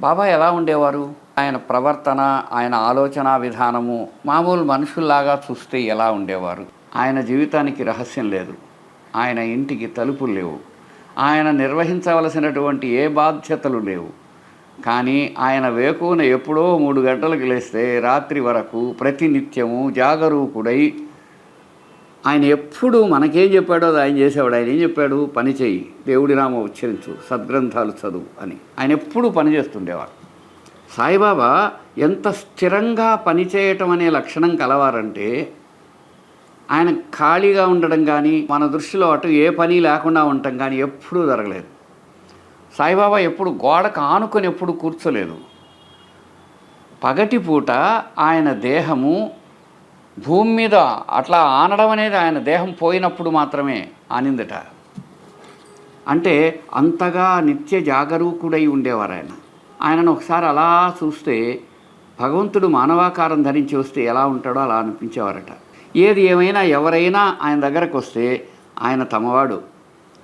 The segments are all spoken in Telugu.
బాబా ఎలా ఉండేవారు? ఆయన ప్రవర్తన ఆయన ఆలోచన విధానము మామూలు మనుషుల్లాగా చూస్తే ఎలా ఉండేవారు? ఆయన జీవితానికి రహస్యం లేదు. ఆయన ఇంటికి తలుపులు లేవు. ఆయన నిర్వహించవలసినటువంటి ఏ బాధ్యతలు లేవు. కానీ ఆయన వేకువన ఎప్పుడో మూడు గంటలకు లేస్తే రాత్రి వరకు ప్రతినిత్యము జాగరూకుడై ఆయన ఎప్పుడు మనకేం చెప్పాడో అది ఆయన చేసేవాడు. ఆయన ఏం చెప్పాడు? పని చేయి దేవుడి నామ ఉచ్చరించు. సద్గ్రంథాలు చదువు అని. ఆయన ఎప్పుడూ పని చేస్తుండేవాడు. సాయిబాబా ఎంత స్థిరంగా పనిచేయటం అనే లక్షణం కలవారంటే ఆయన ఖాళీగా ఉండడం కానీ మన దృష్టిలో అటు ఏ పని లేకుండా ఉండటం కానీ ఎప్పుడూ జరగలేదు. సాయిబాబా ఎప్పుడు గోడకు ఆనుకొని ఎప్పుడు కూర్చోలేదు. పగటిపూట ఆయన దేహము భూమి మీద అట్లా ఆనడం అనేది ఆయన దేహం పోయినప్పుడు మాత్రమే ఆనిందట. అంటే అంతగా నిత్య జాగరూకుడై ఉండేవారు ఆయన. ఆయనను ఒకసారి అలా చూస్తే భగవంతుడు మానవాకారం ధరించి వస్తే ఎలా ఉంటాడో అలా అనిపించేవారట. ఏది ఏమైనా ఎవరైనా ఆయన దగ్గరకు వస్తే ఆయన తమవాడు.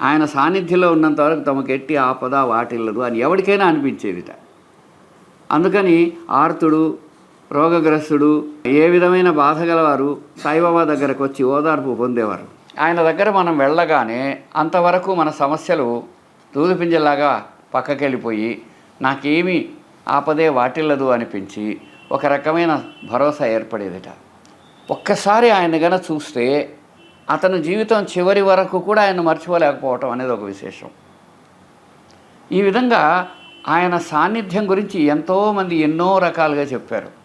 ఆయన సాన్నిధ్యంలో ఉన్నంత వరకు తమకు ఎట్టి ఆపద వాటిల్లదు అని ఎవరికైనా అనిపించేదిట. అందుకని ఆర్తుడు రోగగ్రస్తుడు ఏ విధమైన బాధ గలవారు సాయిబాబా దగ్గరకు వచ్చి ఓదార్పు పొందేవారు? ఆయన దగ్గర మనం వెళ్ళగానే అంతవరకు మన సమస్యలు దూదిపింజలాగా పక్కకెళ్ళిపోయి నాకేమీ ఆపదే వాటిల్లదు అనిపించి ఒక రకమైన భరోసా ఏర్పడేదిట. ఒక్కసారి ఆయన గన చూస్తే అతను జీవితం చివరి వరకు కూడా ఆయన మర్చిపోలేకపోవటం అనేది ఒక విశేషం. ఈ విధంగా ఆయన సాన్నిధ్యం గురించి ఎంతోమంది ఎన్నో రకాలుగా చెప్పారు.